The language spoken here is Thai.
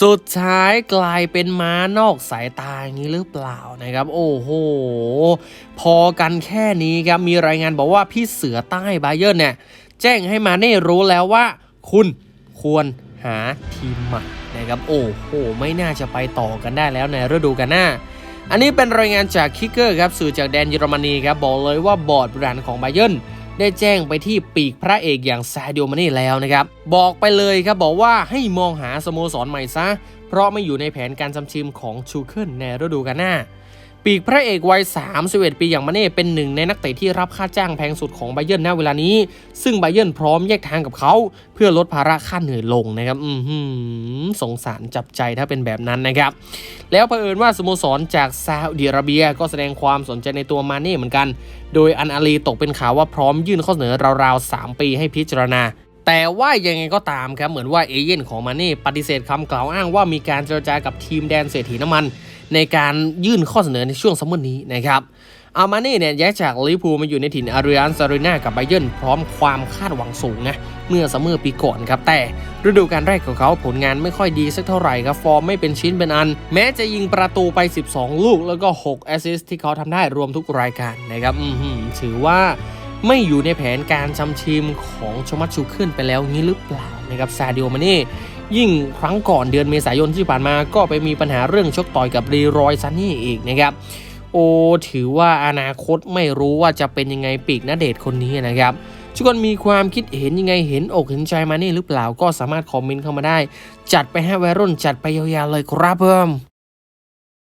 สุดท้ายกลายเป็นม้านอกสายตาอย่างนี้หรือเปล่านะครับ โอ้โห พอกันแค่นี้ครับมีรายงานบอกว่าพี่เสือใต้ไบเยิร์เนี่ย แจ้งให้มาเน่รู้แล้วว่า คุณควรหาทีมใหม่นะครับ โอ้โห ไม่น่าจะไปต่อกันได้แล้วในฤดูกาลหน้า อันนี้เป็นรายงานจากคิกเกอร์ครับสื่อจากแดนเยอรมนีครับบอกเลยว่าบอร์ดบริหารของไบเยิร์ ได้แจ้งไปที่ปีกพระเอกอย่างซาดิโอมาเน่แล้วนะครับ บอกไปเลยครับบอกว่าให้มองหาสโมสรใหม่ซะ เพราะไม่อยู่ในแผนการจำชิมของชูเคิลในฤดูกาลหน้า ปีกพระเอกวัย 31 ปีอย่างมาเน่เป็นหนึ่งในนักเตะที่รับค่าจ้างแพงสุดของไบเยิร์นณเวลานี้ ซึ่งไบเยิร์นพร้อมแยกทางกับเขา เพื่อลดภาระค่าเหนื่อยลงนะครับ อือหือ สงสารจับใจถ้าเป็นแบบนั้นนะครับ แล้วเผอิญว่าสโมสรจากซาอุดิอาระเบียก็แสดงความสนใจในตัวมาเน่เหมือนกัน โดยอันอาลีตกเป็นข่าวว่าพร้อมยื่นข้อเสนอราวๆ 3 ปีให้พิจารณาแต่ว่ายังไงก็ตามครับ เหมือนว่าเอเย่นของมาเน่ปฏิเสธคำกล่าวอ้างว่ามีการเจรจากับทีมแดนเศรษฐีน้ำมัน ในการยื่นข้อเสนอในช่วงซัมเมอร์นี้นะครับ อามาเน่เนี่ยย้ายจากลิเวอร์พูลมาอยู่ในถิ่นอาริอันซารีนากับไบเยิร์นพร้อมความคาดหวังสูงนะเมื่อซัมเมอร์ปีก่อนครับ แต่ฤดูกาลแรกของเขาผลงานไม่ค่อยดีสักเท่าไหร่ครับ ฟอร์มไม่เป็นชิ้นเป็นอัน แม้จะยิงประตูไป 12 ลูกแล้วก็ 6 แอสซิสต์ที่เขาทำได้รวมทุกรายการนะครับถือว่าไม่อยู่ในแผนการชำชิมของชมัตชูขึ้นไปแล้วงี้หรือเปล่านะครับซาดิโอมาเน่ยิ่งครั้งก่อนเดือนเมษายนที่ผ่านมาก็ไปมีปัญหาเรื่องชกต่อยกับรีรอยซันนี่อีกนะครับ โอ้ถือว่าอนาคตไม่รู้ว่าจะเป็นยังไงปีกนาเดชคนนี้นะครับทุกคนมีความคิดเห็นยังไงเห็นอกเห็นใจมานี่หรือเปล่าก็สามารถคอมเมนต์เข้ามาได้ จัดไปให้วัยรุ่นจัดไปยาวๆเลยครับเพิ่ม